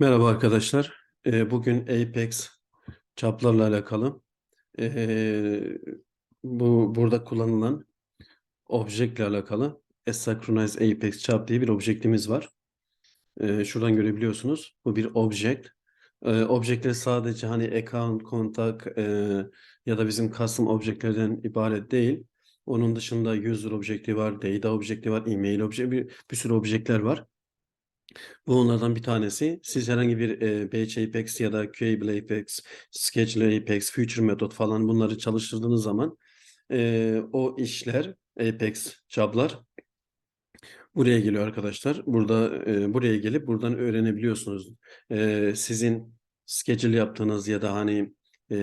Merhaba arkadaşlar. Ee, Bugün Apex çaplarla alakalı ee, bu burada kullanılan objektle alakalı Asynchronize Apex çap diye bir objektimiz var. Ee, Şuradan görebiliyorsunuz. Bu bir object. Ee, Objektler sadece hani account, kontak ya da bizim custom objektlerden ibaret değil. Onun dışında user objekti var, data objekti var, email objekti, bir, bir sürü objektler var. Bu onlardan bir tanesi. Siz herhangi bir e, Batch Apex ya da Quable Apex, Schedule Apex, Future Method falan bunları çalıştırdığınız zaman e, o işler, Apex job'lar buraya geliyor arkadaşlar. Burada e, buraya gelip buradan öğrenebiliyorsunuz. E, sizin schedule yaptığınız ya da hani e,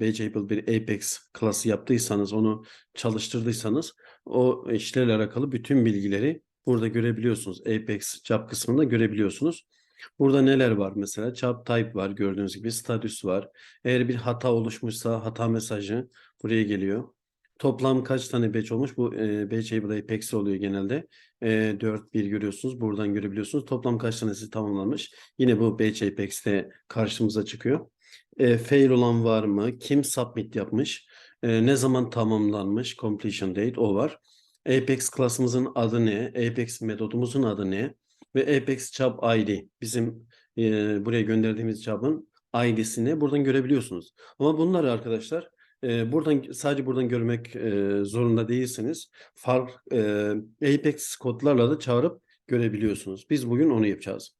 Batchable bir Apex klası yaptıysanız, onu çalıştırdıysanız o işlerle alakalı bütün bilgileri burada görebiliyorsunuz. Apex job kısmında görebiliyorsunuz. Burada neler var mesela? Job type var gördüğünüz gibi. Status var. Eğer bir hata oluşmuşsa hata mesajı buraya geliyor. Toplam kaç tane batch olmuş? Bu e, batchable Apex oluyor genelde. E, 4, 1 görüyorsunuz. Buradan görebiliyorsunuz. Toplam kaç tanesi tamamlanmış? Yine bu batch Apex'te karşımıza çıkıyor. E, fail olan var mı? Kim submit yapmış? E, ne zaman tamamlanmış? Completion date o var. Apex klasımızın adı ne? Apex metodumuzun adı ne? Ve Apex Job ID bizim e, buraya gönderdiğimiz job'ın ID'sini buradan görebiliyorsunuz. Ama bunları arkadaşlar e, buradan sadece buradan görmek e, zorunda değilsiniz. Fark e, Apex kodlarla da çağırıp görebiliyorsunuz. Biz bugün onu yapacağız.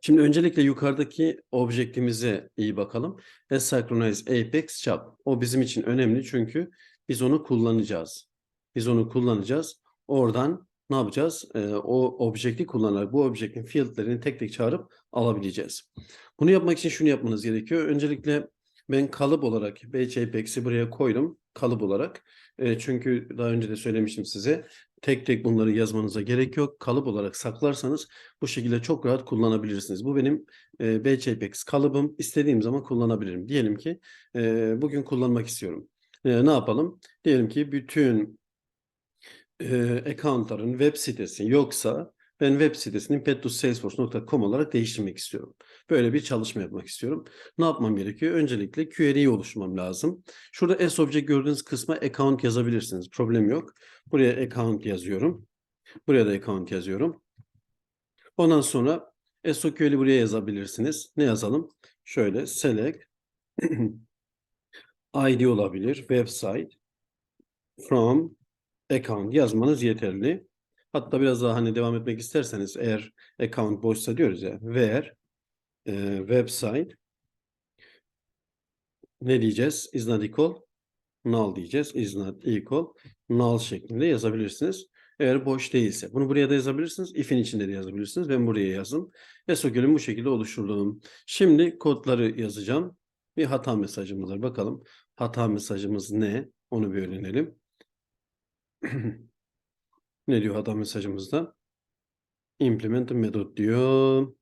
Şimdi öncelikle yukarıdaki objektimize iyi bakalım. Asynchronize Apex Job. O bizim için önemli çünkü biz onu kullanacağız. Biz onu kullanacağız. Oradan ne yapacağız? Ee, o objekti kullanarak bu objektin fieldlerini tek tek çağırıp alabileceğiz. Bunu yapmak için şunu yapmanız gerekiyor. Öncelikle ben kalıp olarak Batch Apex'i buraya koydum. Kalıp olarak. E, çünkü daha önce de söylemiştim size. Tek tek bunları yazmanıza gerek yok. Kalıp olarak saklarsanız bu şekilde çok rahat kullanabilirsiniz. Bu benim e, Apex kalıbım. İstediğim zaman kullanabilirim. Diyelim ki e, bugün kullanmak istiyorum. E, ne yapalım? Diyelim ki bütün e, accountların web sitesi yoksa ben web sitesini pettosalesforce.com olarak değiştirmek istiyorum. Böyle bir çalışma yapmak istiyorum. Ne yapmam gerekiyor? Öncelikle query'yi oluşturmam lazım. Şurada S-Object gördüğünüz kısma account yazabilirsiniz. Problem yok. Buraya account yazıyorum. Buraya da account yazıyorum. Ondan sonra SOQL'i buraya yazabilirsiniz. Ne yazalım? Şöyle select ID olabilir. Website from account yazmanız yeterli. Hatta biraz daha hani devam etmek isterseniz eğer account boşsa diyoruz ya where e, website ne diyeceğiz? Is not equal null diyeceğiz. Is not equal null şeklinde yazabilirsiniz. Eğer boş değilse. Bunu buraya da yazabilirsiniz. If'in içinde de yazabilirsiniz. Ben buraya yazdım. SQL'ün bu şekilde oluşturdum. Şimdi kodları yazacağım. Bir hata mesajımız var. Bakalım hata mesajımız ne? Onu bir öğrenelim. Ne diyor hata mesajımızda? Implement method diyor.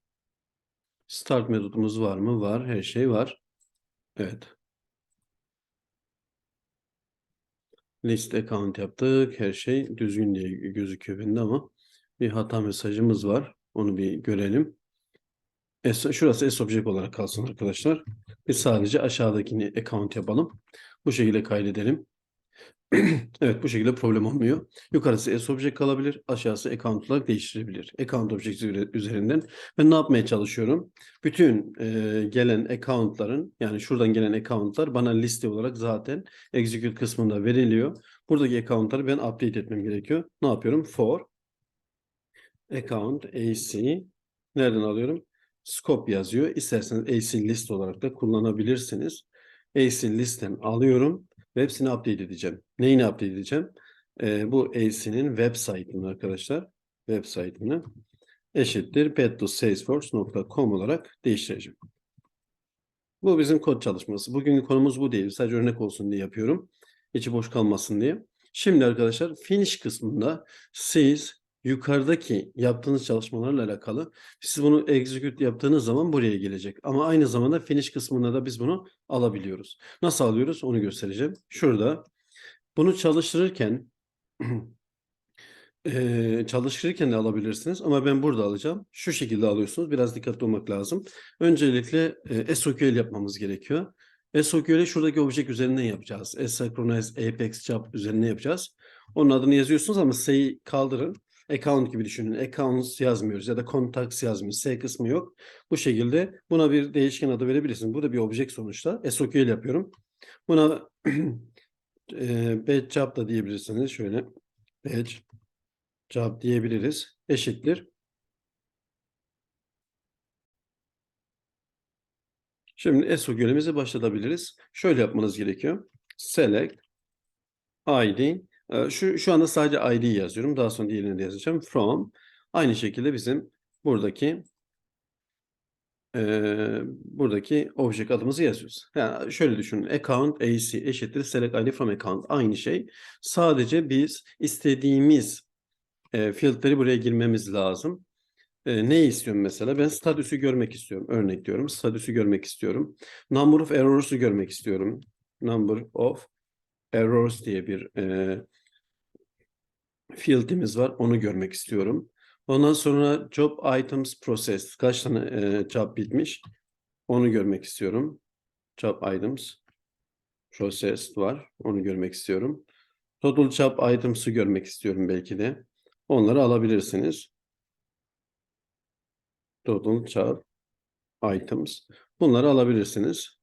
Start metodumuz var mı? Var. Her şey var. Evet. List account yaptık. Her şey düzgün diye gözüküyor bende ama bir hata mesajımız var. Onu bir görelim. S, şurası S object olarak kalsın arkadaşlar. Biz sadece aşağıdakini account yapalım. Bu şekilde kaydedelim. evet bu şekilde problem olmuyor. Yukarısı S object kalabilir, aşağısı account olarak değiştirebilir. Account object üzerinden ben ne yapmaya çalışıyorum? Bütün e, gelen accountların yani şuradan gelen accountlar bana liste olarak zaten execute kısmında veriliyor. Buradaki accountları ben update etmem gerekiyor. Ne yapıyorum? For account AC nereden alıyorum? Scope yazıyor. İsterseniz AC list olarak da kullanabilirsiniz. AC listten alıyorum ve hepsini update edeceğim. Neyini update edeceğim? Ee, bu AC'nin web site'ını arkadaşlar. Web site'ını eşittir pettosalesforce.com olarak değiştireceğim. Bu bizim kod çalışması. Bugünkü konumuz bu değil. Sadece örnek olsun diye yapıyorum. İçi boş kalmasın diye. Şimdi arkadaşlar finish kısmında siz yukarıdaki yaptığınız çalışmalarla alakalı siz bunu execute yaptığınız zaman buraya gelecek. Ama aynı zamanda finish kısmında da biz bunu alabiliyoruz. Nasıl alıyoruz onu göstereceğim. Şurada bunu çalıştırırken Eee, çalışırken de alabilirsiniz ama ben burada alacağım. Şu şekilde alıyorsunuz. Biraz dikkatli olmak lazım. Öncelikle e, SOQL yapmamız gerekiyor. SOQL'i şuradaki object üzerinden yapacağız. Asynchronize Apex Job üzerinden yapacağız. Onun adını yazıyorsunuz ama S'yi kaldırın. Account gibi düşünün. Accounts yazmıyoruz ya da contacts yazmıyoruz. S kısmı yok. Bu şekilde buna bir değişken adı verebilirsiniz. Burada bir object sonuçta. SOQL yapıyorum. Buna e, batch job da diyebilirsiniz. Şöyle batch job diyebiliriz. Eşittir. Şimdi SOQL'imizi başlatabiliriz. Şöyle yapmanız gerekiyor. Select ID. E, Şu, şu anda sadece ID yazıyorum. Daha sonra diğerini de yazacağım. From. Aynı şekilde bizim buradaki e, buradaki object adımızı yazıyoruz. Yani şöyle düşünün. Account AC eşittir select ID from account. Aynı şey. Sadece biz istediğimiz e, field'leri buraya girmemiz lazım. E, ne istiyorum mesela? Ben statüsü görmek istiyorum. Örnek diyorum. Statüsü görmek istiyorum. Number of errors'u görmek istiyorum. Number of errors diye bir e, field'imiz var. Onu görmek istiyorum. Ondan sonra job items processed. Kaç tane e, job bitmiş? Onu görmek istiyorum. Job items processed var. Onu görmek istiyorum. Total job items'ı görmek istiyorum belki de. Onları alabilirsiniz. Total job items. Bunları alabilirsiniz.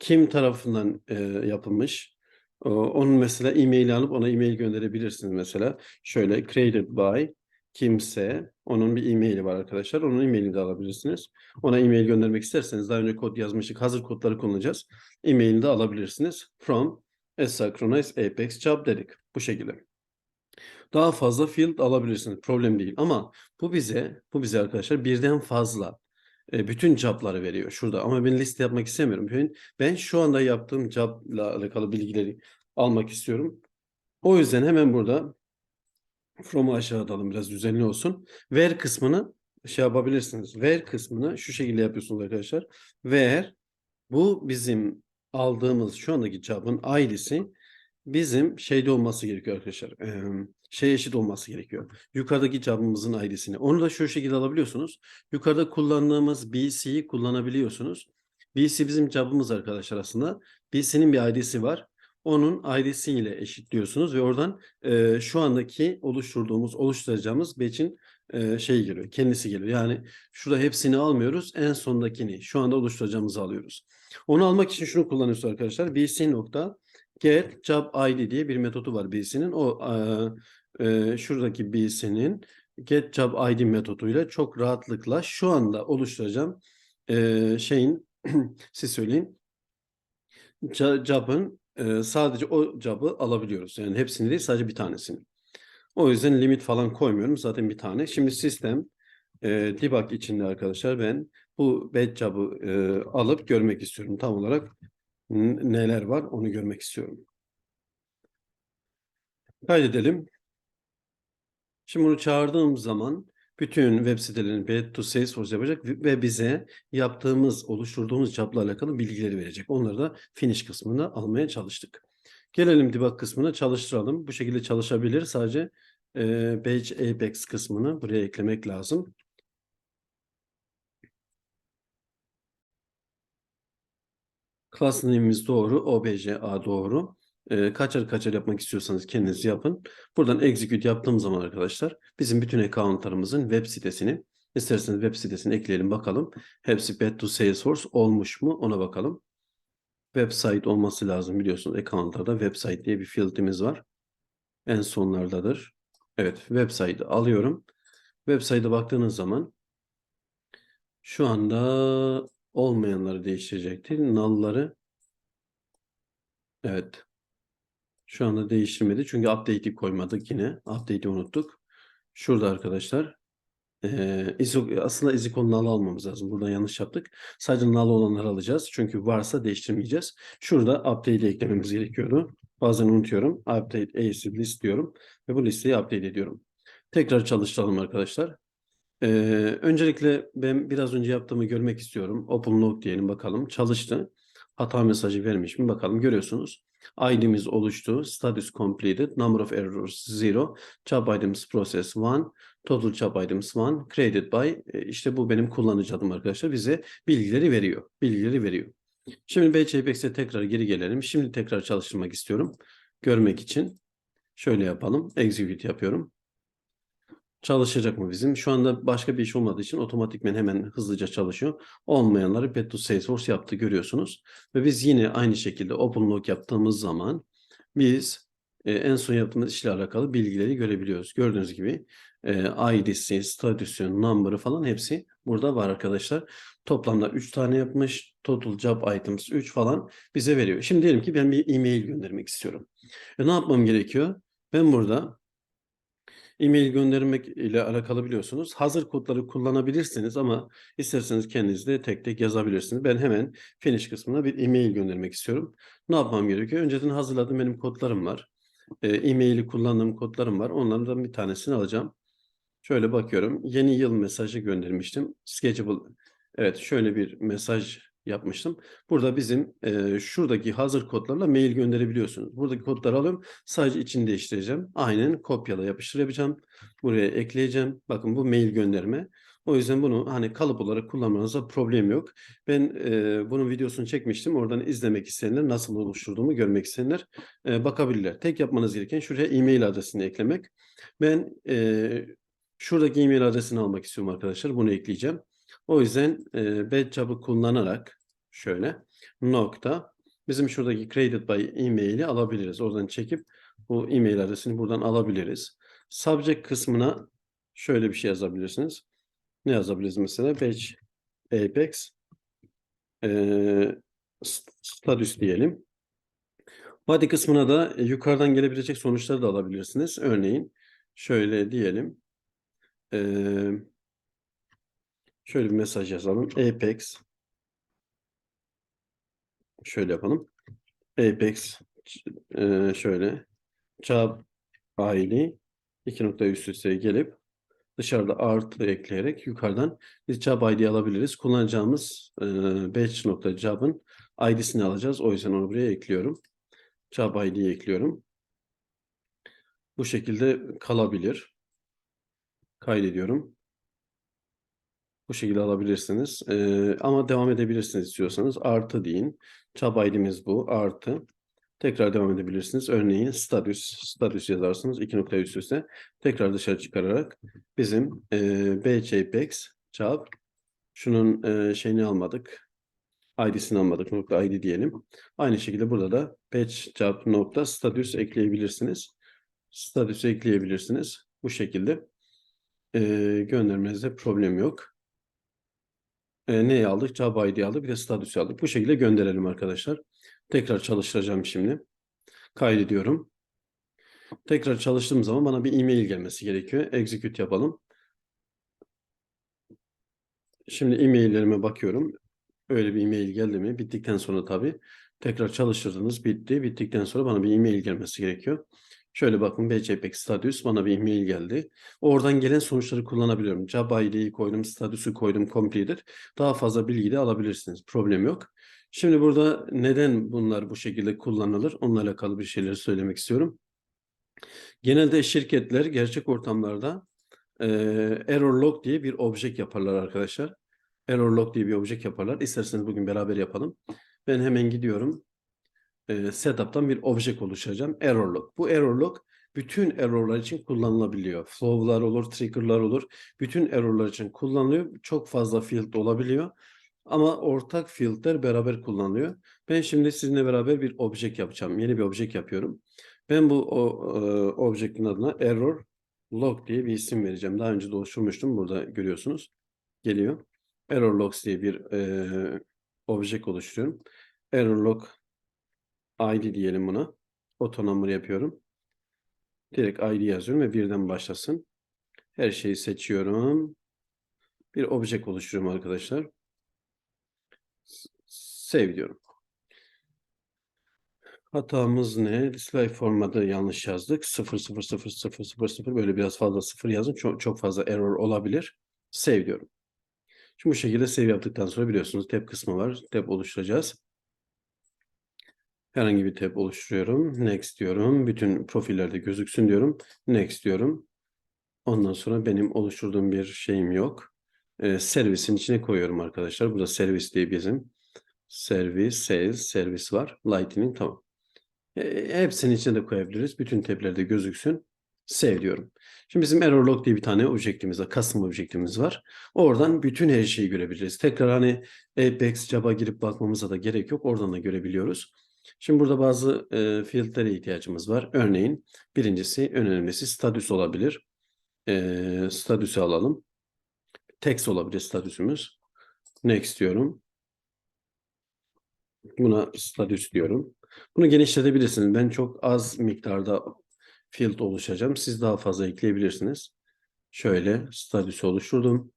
Kim tarafından e, yapılmış? O- onun mesela e-mail alıp ona e-mail gönderebilirsiniz mesela. Şöyle created by kimse. Onun bir e-maili var arkadaşlar. Onun e-mailini de alabilirsiniz. Ona e-mail göndermek isterseniz daha önce kod yazmıştık. Hazır kodları kullanacağız. E-mailini de alabilirsiniz. From Asynchronize Apex Job dedik. Bu şekilde. Daha fazla field alabilirsiniz. Problem değil. Ama bu bize bu bize arkadaşlar birden fazla e, bütün job'ları veriyor şurada. Ama ben liste yapmak istemiyorum. Ben, şu anda yaptığım job'la alakalı bilgileri almak istiyorum. O yüzden hemen burada from'u aşağı atalım biraz düzenli olsun. Where kısmını şey yapabilirsiniz. Where kısmını şu şekilde yapıyorsunuz arkadaşlar. Where bu bizim aldığımız şu andaki job'ın ID'si bizim şeyde olması gerekiyor arkadaşlar. Eee şey eşit olması gerekiyor. Yukarıdaki job'ımızın ID'sini. Onu da şu şekilde alabiliyorsunuz. Yukarıda kullandığımız BC'yi kullanabiliyorsunuz. BC bizim job'ımız arkadaşlar aslında. BC'nin bir ID'si var. Onun ID'si ile eşitliyorsunuz ve oradan e, şu andaki oluşturduğumuz, oluşturacağımız batch'in e, şey geliyor, kendisi geliyor. Yani şurada hepsini almıyoruz, en sondakini, şu anda oluşturacağımızı alıyoruz. Onu almak için şunu kullanıyoruz arkadaşlar. BC nokta get job ID diye bir metodu var BC'nin. O e, şuradaki BC'nin get job ID metoduyla çok rahatlıkla şu anda oluşturacağım e, şeyin siz söyleyin job'ın e, sadece o job'ı alabiliyoruz. Yani hepsini değil sadece bir tanesini. O yüzden limit falan koymuyorum. Zaten bir tane. Şimdi sistem e, debug içinde arkadaşlar ben bu batch job'ı e, alıp görmek istiyorum. Tam olarak neler var onu görmek istiyorum. Kaydedelim. Şimdi bunu çağırdığım zaman bütün web sitelerinin Bed to Salesforce yapacak ve bize yaptığımız, oluşturduğumuz job'la alakalı bilgileri verecek. Onları da finish kısmında almaya çalıştık. Gelelim debug kısmına çalıştıralım. Bu şekilde çalışabilir. Sadece e, Page Apex kısmını buraya eklemek lazım. Class name'imiz doğru, obj.a doğru. E, kaçar kaçar yapmak istiyorsanız kendiniz yapın. Buradan execute yaptığım zaman arkadaşlar bizim bütün accountlarımızın web sitesini isterseniz web sitesini ekleyelim bakalım. Hepsi Bed to Salesforce olmuş mu ona bakalım. Website olması lazım biliyorsunuz accountlarda website diye bir field'imiz var. En sonlardadır. Evet website'ı alıyorum. Website'e baktığınız zaman şu anda olmayanları değiştirecektir. Null'ları evet şu anda değiştirmedi. Çünkü update'i koymadık yine. Update'i unuttuk. Şurada arkadaşlar iso- aslında isicon null almamız lazım. Buradan yanlış yaptık. Sadece null olanları alacağız. Çünkü varsa değiştirmeyeceğiz. Şurada update'i eklememiz gerekiyordu. Bazen unutuyorum. Update as list diyorum. Ve bu listeyi update ediyorum. Tekrar çalıştıralım arkadaşlar. Ee, öncelikle ben biraz önce yaptığımı görmek istiyorum. Open log diyelim bakalım. Çalıştı. hata mesajı vermiş mi bakalım görüyorsunuz. ID'miz oluştu. Status completed. Number of errors 0. Job items process 1. Total job items 1. Created by. işte bu benim kullanıcı adım arkadaşlar. Bize bilgileri veriyor. Bilgileri veriyor. Şimdi BCPX'e tekrar geri gelelim. Şimdi tekrar çalıştırmak istiyorum. Görmek için. Şöyle yapalım. Execute yapıyorum. Çalışacak mı bizim? Şu anda başka bir iş olmadığı için otomatikmen hemen hızlıca çalışıyor. Olmayanları Pet to Salesforce yaptı görüyorsunuz. Ve biz yine aynı şekilde Open Log yaptığımız zaman biz e, en son yaptığımız işle alakalı bilgileri görebiliyoruz. Gördüğünüz gibi e, ID'si, statüsü, number'ı falan hepsi burada var arkadaşlar. Toplamda 3 tane yapmış. Total Job Items 3 falan bize veriyor. Şimdi diyelim ki ben bir e-mail göndermek istiyorum. E, ne yapmam gerekiyor? Ben burada e-mail göndermek ile alakalı biliyorsunuz. Hazır kodları kullanabilirsiniz ama isterseniz kendiniz de tek tek yazabilirsiniz. Ben hemen finish kısmına bir e-mail göndermek istiyorum. Ne yapmam gerekiyor? Önceden hazırladığım benim kodlarım var. E, e-maili kullandığım kodlarım var. Onlardan bir tanesini alacağım. Şöyle bakıyorum. Yeni yıl mesajı göndermiştim. Schedule. Evet şöyle bir mesaj yapmıştım. Burada bizim e, şuradaki hazır kodlarla mail gönderebiliyorsunuz. Buradaki kodları alıyorum. Sadece içini değiştireceğim. Aynen kopyala yapıştır yapacağım. Buraya ekleyeceğim. Bakın bu mail gönderme. O yüzden bunu hani kalıp olarak kullanmanızda problem yok. Ben e, bunun videosunu çekmiştim. Oradan izlemek isteyenler nasıl oluşturduğumu görmek isteyenler e, bakabilirler. Tek yapmanız gereken şuraya e-mail adresini eklemek. Ben e, şuradaki e-mail adresini almak istiyorum arkadaşlar. Bunu ekleyeceğim. O yüzden e, badge'ı kullanarak şöyle nokta bizim şuradaki created by e-mail'i alabiliriz. Oradan çekip bu e-mail adresini buradan alabiliriz. Subject kısmına şöyle bir şey yazabilirsiniz. Ne yazabiliriz mesela? Badge Apex e, status diyelim. Body kısmına da e, yukarıdan gelebilecek sonuçları da alabilirsiniz. Örneğin şöyle diyelim. Eee Şöyle bir mesaj yazalım. Apex. Şöyle yapalım. Apex e, şöyle. Job ID iki nokta üst üste gelip dışarıda artı ekleyerek yukarıdan biz job ID alabiliriz. Kullanacağımız e, batch.job'ın ID'sini alacağız. O yüzden onu buraya ekliyorum. Job ID'yi ekliyorum. Bu şekilde kalabilir. Kaydediyorum. Bu şekilde alabilirsiniz. Ee, ama devam edebilirsiniz istiyorsanız. Artı deyin. ID'miz bu. Artı. Tekrar devam edebilirsiniz. Örneğin status. Status yazarsınız. iki nokta üst üste. Tekrar dışarı çıkararak bizim e, BCPX tab şunun e, şeyini almadık. ID'sini almadık. Nokta ID diyelim. Aynı şekilde burada da patch job nokta status ekleyebilirsiniz. Status ekleyebilirsiniz. Bu şekilde e, göndermenizde problem yok. E, neyi aldık? ID aldık. Bir de status aldık. Bu şekilde gönderelim arkadaşlar. Tekrar çalıştıracağım şimdi. Kaydediyorum. Tekrar çalıştığım zaman bana bir e-mail gelmesi gerekiyor. Execute yapalım. Şimdi e-maillerime bakıyorum. Öyle bir e-mail geldi mi? Bittikten sonra tabii. Tekrar çalıştırdınız. Bitti. Bittikten sonra bana bir e-mail gelmesi gerekiyor. Şöyle bakın BCPX status bana bir e-mail geldi. Oradan gelen sonuçları kullanabiliyorum. Job ID'yi koydum, statüsü koydum, completed. Daha fazla bilgi de alabilirsiniz. Problem yok. Şimdi burada neden bunlar bu şekilde kullanılır? Onunla alakalı bir şeyler söylemek istiyorum. Genelde şirketler gerçek ortamlarda e, error log diye bir object yaparlar arkadaşlar. Error log diye bir object yaparlar. İsterseniz bugün beraber yapalım. Ben hemen gidiyorum e, setup'tan bir object oluşturacağım. Error log. Bu error log bütün errorlar için kullanılabiliyor. Flow'lar olur, trigger'lar olur. Bütün errorlar için kullanılıyor. Çok fazla field olabiliyor. Ama ortak fieldler beraber kullanılıyor. Ben şimdi sizinle beraber bir object yapacağım. Yeni bir object yapıyorum. Ben bu o, e, object'in adına error log diye bir isim vereceğim. Daha önce oluşturmuştum. Burada görüyorsunuz. Geliyor. Error logs diye bir e, object oluşturuyorum. Error log ID diyelim buna. Auto yapıyorum. Direkt ID yazıyorum ve birden başlasın. Her şeyi seçiyorum. Bir object oluşturuyorum arkadaşlar. Save diyorum. Hatamız ne? Display formatı yanlış yazdık. 0 0 0 0 0 0 böyle biraz fazla sıfır yazın. Çok, çok fazla error olabilir. Save diyorum. Şimdi bu şekilde save yaptıktan sonra biliyorsunuz tab kısmı var. Tab oluşturacağız. Herhangi bir tab oluşturuyorum. Next diyorum. Bütün profillerde gözüksün diyorum. Next diyorum. Ondan sonra benim oluşturduğum bir şeyim yok. Ee, servisin içine koyuyorum arkadaşlar. Burada servis diye bizim servis, sales, servis var. Lightning tamam. E, hepsinin içine de koyabiliriz. Bütün tablerde gözüksün. Save diyorum. Şimdi bizim error log diye bir tane objektimiz var. Custom objektimiz var. Oradan bütün her şeyi görebiliriz. Tekrar hani Apex, Java girip bakmamıza da gerek yok. Oradan da görebiliyoruz. Şimdi burada bazı e, fieldlere ihtiyacımız var. Örneğin birincisi en önemlisi status olabilir. E, statüsü alalım. Text olabilir statüsümüz. Next diyorum. Buna status diyorum. Bunu genişletebilirsiniz. Ben çok az miktarda field oluşacağım. Siz daha fazla ekleyebilirsiniz. Şöyle statüsü oluşturdum.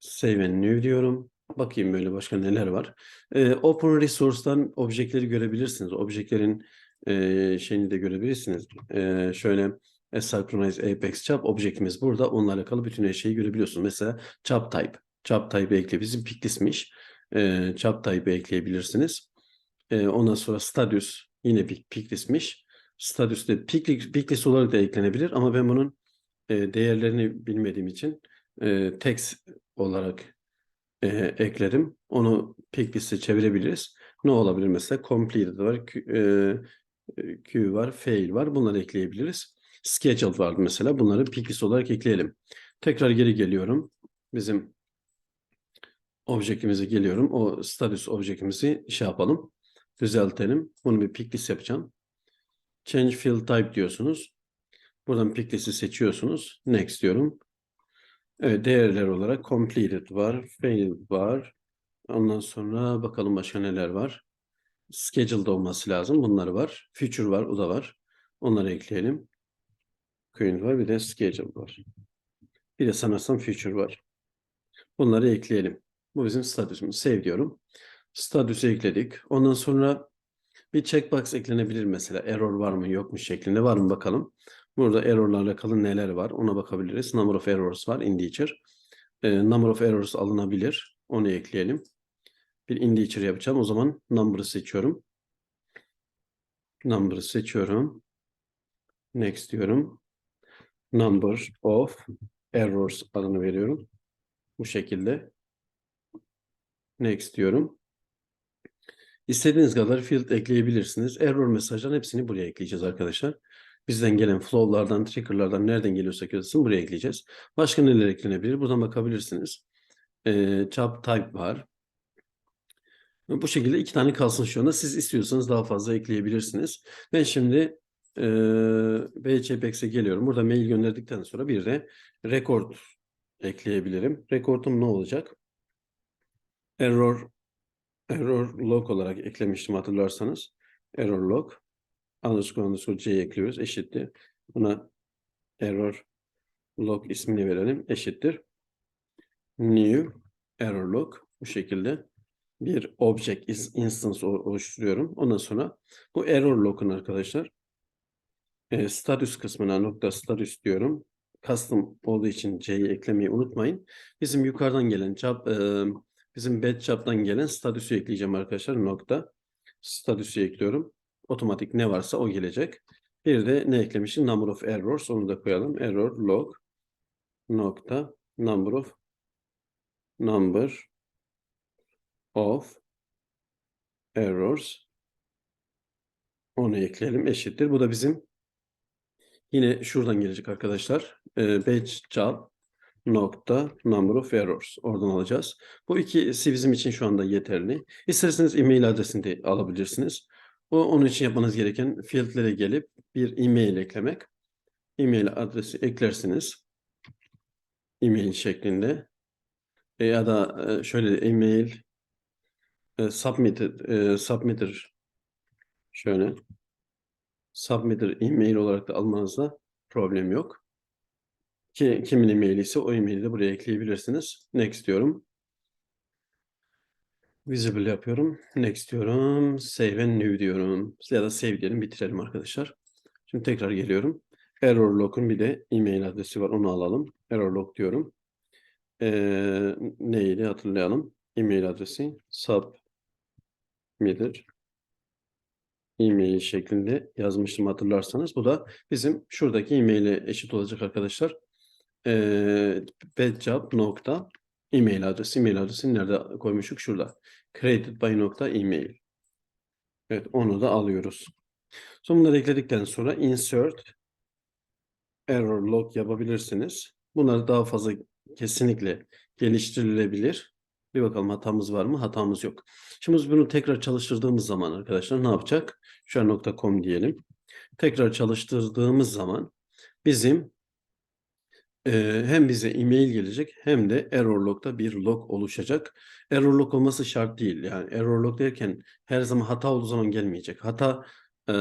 Save and new diyorum. Bakayım böyle başka neler var. Ee, Open Resource'dan objektleri görebilirsiniz. Objektlerin e, şeyini de görebilirsiniz. Ee, şöyle Asynchronize Apex Chop objektimiz burada. Onunla alakalı bütün her şeyi görebiliyorsunuz. Mesela Chop Type. Chop Type ekle. Bizim Picklist'miş. Ee, Chop Type ekleyebilirsiniz. Ee, ondan sonra Status yine bir Picklist'miş. Status de Picklist olarak da eklenebilir ama ben bunun e, değerlerini bilmediğim için e, text olarak e, eklerim. Onu picklist'e çevirebiliriz. Ne olabilir mesela? Completed var, Q, e, Q var, fail var. Bunları ekleyebiliriz. Scheduled vardı mesela. Bunları picklist olarak ekleyelim. Tekrar geri geliyorum. Bizim objektimize geliyorum. O status objektimizi şey yapalım. Düzeltelim. Bunu bir picklist yapacağım. Change field type diyorsunuz. Buradan picklist'i seçiyorsunuz. Next diyorum. Evet değerler olarak completed var, failed var. Ondan sonra bakalım başka neler var. Scheduled olması lazım. Bunlar var. Future var, o da var. Onları ekleyelim. Current var, bir de scheduled var. Bir de sanırsam future var. Bunları ekleyelim. Bu bizim statüsümüz. Save diyorum. Statüsü ekledik. Ondan sonra bir checkbox eklenebilir mesela. Error var mı yok mu şeklinde. Var mı bakalım. Burada errorlarla alakalı neler var ona bakabiliriz. Number of errors var integer. E, number of errors alınabilir. Onu ekleyelim. Bir integer yapacağım. O zaman number'ı seçiyorum. Number'ı seçiyorum. Next diyorum. Number of errors adını veriyorum. Bu şekilde. Next diyorum. İstediğiniz kadar field ekleyebilirsiniz. Error mesajların hepsini buraya ekleyeceğiz arkadaşlar. Bizden gelen flow'lardan, trigger'lardan nereden geliyorsa gelsin buraya ekleyeceğiz. Başka neler eklenebilir? Buradan bakabilirsiniz. Ee, chop type var. Bu şekilde iki tane kalsın şu anda. Siz istiyorsanız daha fazla ekleyebilirsiniz. Ben şimdi e, BCPX'e geliyorum. Burada mail gönderdikten sonra bir de record ekleyebilirim. Record'um ne olacak? Error error log olarak eklemiştim hatırlarsanız. Error log underscore underscore ekliyoruz eşittir. Buna error log ismini verelim eşittir. New error log bu şekilde bir object instance oluşturuyorum. Ondan sonra bu error log'un arkadaşlar e, status kısmına nokta status diyorum. Custom olduğu için c'yi eklemeyi unutmayın. Bizim yukarıdan gelen job, e, bizim bad job'dan gelen statüsü ekleyeceğim arkadaşlar. Nokta statüsü ekliyorum otomatik ne varsa o gelecek. Bir de ne eklemişim? Number of errors. Onu da koyalım. Error log nokta number of number of errors onu ekleyelim. Eşittir. Bu da bizim yine şuradan gelecek arkadaşlar. E, batch job nokta number of errors. Oradan alacağız. Bu ikisi bizim için şu anda yeterli. İsterseniz e-mail adresini de alabilirsiniz. O, onun için yapmanız gereken fieldlere gelip bir e-mail eklemek. E-mail adresi eklersiniz. E-mail şeklinde. E, ya da e, şöyle e-mail e, submitted, e, submitter şöyle submitter e-mail olarak da almanızda problem yok. Ki kimin e-maili ise o e-maili de buraya ekleyebilirsiniz. Next diyorum. Visible yapıyorum. Next diyorum. Save and new diyorum. Ya da save diyelim bitirelim arkadaşlar. Şimdi tekrar geliyorum. Error log'un bir de e-mail adresi var. Onu alalım. Error log diyorum. Ee, neydi hatırlayalım. E-mail adresi submitter e-mail şeklinde yazmıştım hatırlarsanız. Bu da bizim şuradaki e-mail'e eşit olacak arkadaşlar. Ee, bedjob nokta e-mail adresi. E-mail adresini nerede koymuştuk? Şurada. Created by nokta e-mail. Evet onu da alıyoruz. Sonra bunları ekledikten sonra insert error log yapabilirsiniz. Bunlar daha fazla kesinlikle geliştirilebilir. Bir bakalım hatamız var mı? Hatamız yok. Şimdi biz bunu tekrar çalıştırdığımız zaman arkadaşlar ne yapacak? Şu an .com diyelim. Tekrar çalıştırdığımız zaman bizim hem bize e-mail gelecek hem de error log'da bir log oluşacak. Error log olması şart değil. Yani error log derken her zaman hata olduğu zaman gelmeyecek. Hata e,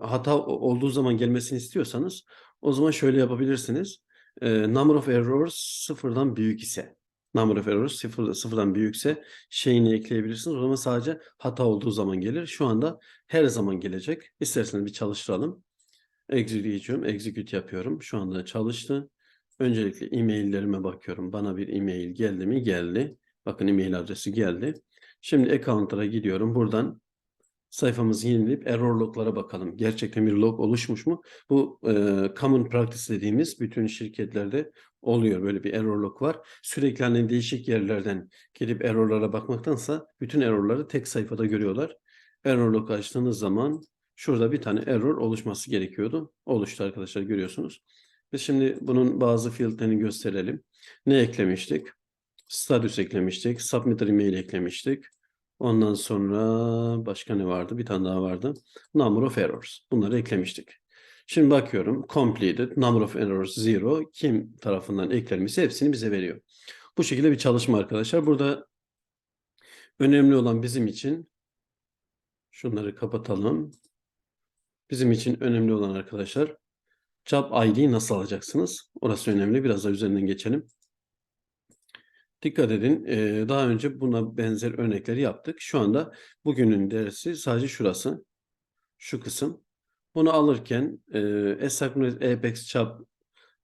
hata olduğu zaman gelmesini istiyorsanız o zaman şöyle yapabilirsiniz. E, number of errors sıfırdan büyük ise number of errors sıfır, sıfırdan büyükse şeyini ekleyebilirsiniz. O zaman sadece hata olduğu zaman gelir. Şu anda her zaman gelecek. İsterseniz bir çalıştıralım. Execute. Execute yapıyorum. Şu anda çalıştı. Öncelikle e-maillerime bakıyorum. Bana bir e-mail geldi mi? Geldi. Bakın e-mail adresi geldi. Şimdi account'a gidiyorum. Buradan sayfamızı yenileyip error log'lara bakalım. Gerçekten bir log oluşmuş mu? Bu e, common practice dediğimiz bütün şirketlerde oluyor. Böyle bir error log var. Sürekli hani değişik yerlerden girip errorlara bakmaktansa bütün errorları tek sayfada görüyorlar. Error log açtığınız zaman şurada bir tane error oluşması gerekiyordu. Oluştu arkadaşlar görüyorsunuz. Biz şimdi bunun bazı fieldlerini gösterelim. Ne eklemiştik? Status eklemiştik. Submitter email eklemiştik. Ondan sonra başka ne vardı? Bir tane daha vardı. Number of errors. Bunları eklemiştik. Şimdi bakıyorum. Completed. Number of errors zero. Kim tarafından eklenmişse hepsini bize veriyor. Bu şekilde bir çalışma arkadaşlar. Burada önemli olan bizim için şunları kapatalım. Bizim için önemli olan arkadaşlar Job ID'yi nasıl alacaksınız? Orası önemli. Biraz da üzerinden geçelim. Dikkat edin. daha önce buna benzer örnekleri yaptık. Şu anda bugünün dersi sadece şurası. Şu kısım. Bunu alırken Asynchronous Apex Job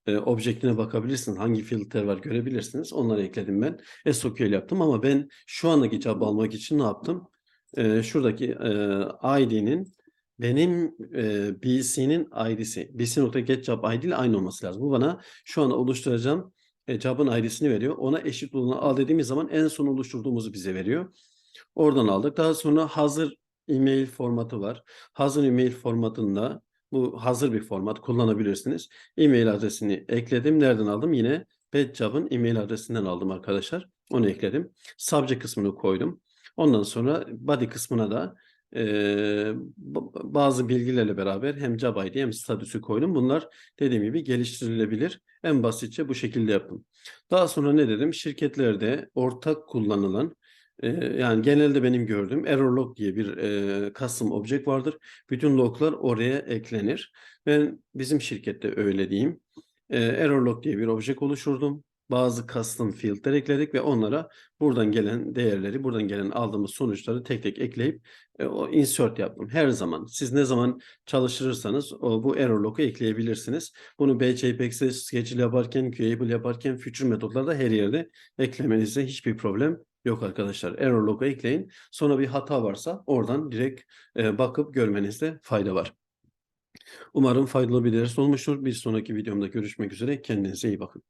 objektine bakabilirsiniz. Hangi filtre var görebilirsiniz. Onları ekledim ben. SQL yaptım ama ben şu andaki job almak için ne yaptım? Şuradaki ID'nin benim eee BC'nin ID'si. BC.getJob ID ile aynı olması lazım. Bu bana şu anda oluşturacağım e, job'ın ID'sini veriyor. Ona eşit olduğunu al dediğimiz zaman en son oluşturduğumuzu bize veriyor. Oradan aldık. Daha sonra hazır e-mail formatı var. Hazır e-mail formatında bu hazır bir format kullanabilirsiniz. E-mail adresini ekledim. Nereden aldım? Yine BadJob'ın e-mail adresinden aldım arkadaşlar. Onu ekledim. Subject kısmını koydum. Ondan sonra body kısmına da ba- bazı bilgilerle beraber hem ID hem statüsü koydum. Bunlar dediğim gibi geliştirilebilir. En basitçe bu şekilde yaptım. Daha sonra ne dedim? Şirketlerde ortak kullanılan e, yani genelde benim gördüğüm error log diye bir e, custom object vardır. Bütün loglar oraya eklenir. Ben bizim şirkette öyle diyeyim. E, error log diye bir object oluşturdum. Bazı custom field'ler ekledik ve onlara buradan gelen değerleri, buradan gelen aldığımız sonuçları tek tek ekleyip e, o insert yaptım. Her zaman siz ne zaman çalıştırırsanız o, bu error log'u ekleyebilirsiniz. Bunu BCPX'e schedule yaparken, Qable yaparken, future metotlarda her yerde eklemenizde hiçbir problem yok arkadaşlar. Error log'u ekleyin. Sonra bir hata varsa oradan direkt e, bakıp görmenizde fayda var. Umarım faydalı bir ders olmuştur. Bir sonraki videomda görüşmek üzere. Kendinize iyi bakın.